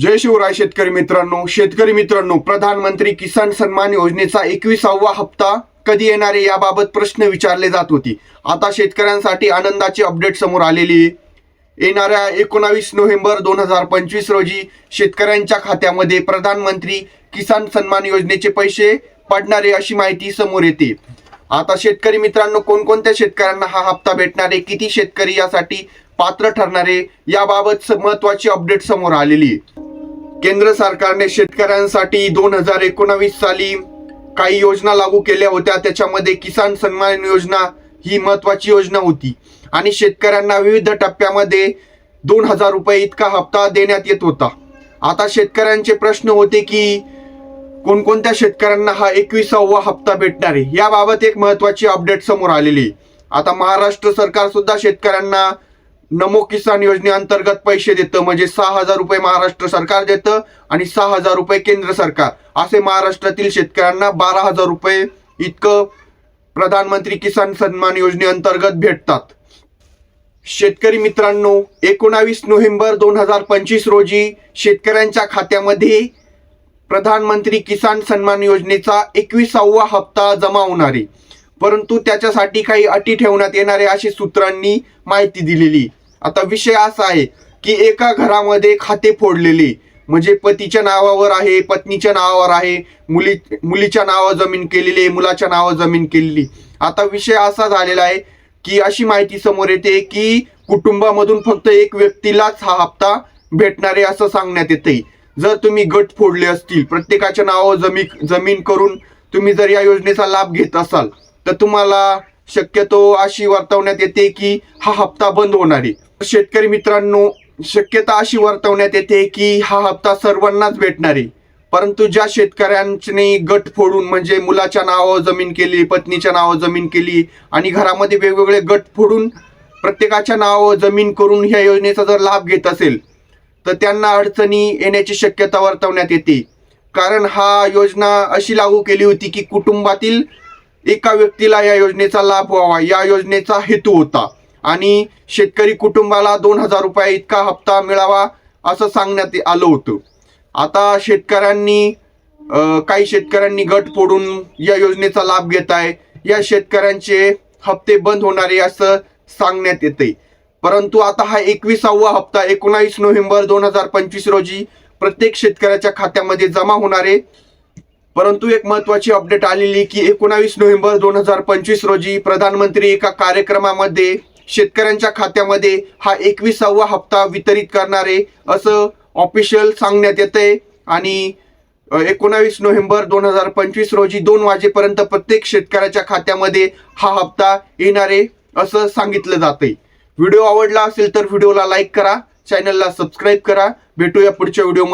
जय शिवराय शेतकरी मित्रांनो. शेतकरी मित्रांनो प्रधानमंत्री किसान सन्मान योजनेचा एकविसावा हप्ता कधी येणार आहे याबाबत प्रश्न विचारले जात होते. आता शेतकऱ्यांसाठी आनंदाची अपडेट समोर आलेली आहे. येणाऱ्या एकोणावीस नोव्हेंबर दोन हजार पंचवीस रोजी शेतकऱ्यांच्या खात्यामध्ये प्रधानमंत्री किसान सन्मान योजनेचे पैसे पडणारे अशी माहिती समोर येते. आता शेतकरी मित्रांनो कोणकोणत्या शेतकऱ्यांना हा हप्ता भेटणार आहे? किती शेतकरी यासाठी पात्र ठरणारे याबाबत महत्वाची अपडेट समोर आलेली आहे. केंद्र सरकारने शेतकऱ्यांसाठी दोन हजार एकोणावीस साली काही योजना लागू केल्या होत्या. त्याच्यामध्ये किसान सन्मान योजना ही महत्वाची योजना होती. आणि शेतकऱ्यांना विविध टप्प्यामध्ये दोन हजार रुपये इतका हप्ता देण्यात येत होता. आता शेतकऱ्यांचे प्रश्न होते की कोणकोणत्या शेतकऱ्यांना हा एकविसावा हप्ता भेटणार आहे? याबाबत एक महत्वाची अपडेट समोर आलेली आहे. आता महाराष्ट्र सरकार सुद्धा शेतकऱ्यांना नमो किसान योजनेअंतर्गत पैसे देतं. म्हणजे सहा हजार रुपये महाराष्ट्र सरकार देतं आणि सहा हजार रुपये केंद्र सरकार. असे महाराष्ट्रातील शेतकऱ्यांना बारा हजार रुपये इतकं प्रधानमंत्री किसान सन्मान योजनेअंतर्गत भेटतात. शेतकरी मित्रांनो एकोणावीस नोव्हेंबर दोन हजार पंचवीस रोजी शेतकऱ्यांच्या खात्यामध्ये प्रधानमंत्री किसान सन्मान योजनेचा एकविसावा हप्ता जमा होणार आहे. परंतु त्याच्यासाठी काही अटी ठेवण्यात येणारे अशी सूत्रांनी माहिती दिलेली. आता विषय असा आहे की एका घरामध्ये खाते फोडलेले म्हणजे पतीच्या नावावर आहे पत्नीच्या नावावर आहे मुली मुलीच्या नावावर जमीन केलेली आहे मुलाच्या नावावर जमीन केलेली. आता विषय असा झालेला आहे की अशी माहिती समोर येते की कुटुंबामधून फक्त एक व्यक्तीलाच हा हप्ता भेटणार आहे असं सांगण्यात येते जर तुम्ही गट फोडले असतील प्रत्येकाच्या नावावर जमीन जमीन करून तुम्ही जर या योजनेचा लाभ घेत असाल तर तुम्हाला शक्यतो अशी वर्तवण्यात येते की हा हप्ता बंद होणार आहे. शेतकरी मित्रांनो शक्यता अशी वर्तवण्यात येते की हा हप्ता सर्वांनाच भेटणार आहे. परंतु ज्या शेतकऱ्यांनी गट फोडून म्हणजे मुलाच्या नावावर जमीन केली पत्नीच्या नावावर जमीन केली आणि घरामध्ये वेगवेगळे गट फोडून प्रत्येकाच्या नावावर जमीन करून ह्या योजनेचा जर लाभ घेत असेल तर त्यांना अडचणी येण्याची शक्यता वर्तवण्यात येते. कारण हा योजना अशी लागू केली होती की कुटुंबातील एका व्यक्तीला या योजनेचा लाभ व्हावा. या योजनेचा हेतू होता. आणि शेतकरी कुटुंबाला दोन हजार रुपये इतका हप्ता मिळावा असं सांगण्यात आलं होतं. आता शेतकऱ्यांनी काही शेतकऱ्यांनी गट फोडून या योजनेचा लाभ घेत आहे. या शेतकऱ्यांचे हप्ते बंद होणारे असं सांगण्यात येते परंतु आता हा एकविसावा हप्ता एकोणावीस नोव्हेंबर दोन हजार पंचवीस रोजी प्रत्येक शेतकऱ्याच्या खात्यामध्ये जमा होणार आहे. परंतु एक महत्वाची अपडेट आलेली की एकोणावीस नोव्हेंबर दोन हजार पंचवीस रोजी प्रधानमंत्री एका कार्यक्रमामध्ये शेतकऱ्यांच्या खात्यामध्ये हा एकविसावा हप्ता वितरित करणारे असं ऑफिशियल सांगण्यात येतंय. आणि एकोणावीस नोव्हेंबर दोन हजार पंचवीस रोजी दोन वाजेपर्यंत प्रत्येक शेतकऱ्याच्या खात्यामध्ये हा हप्ता येणार आहे असं सांगितलं जातंय. व्हिडिओ आवडला असेल तर व्हिडिओला लाईक करा चॅनलला सबस्क्राईब करा. भेटूया पुढच्या व्हिडिओमध्ये.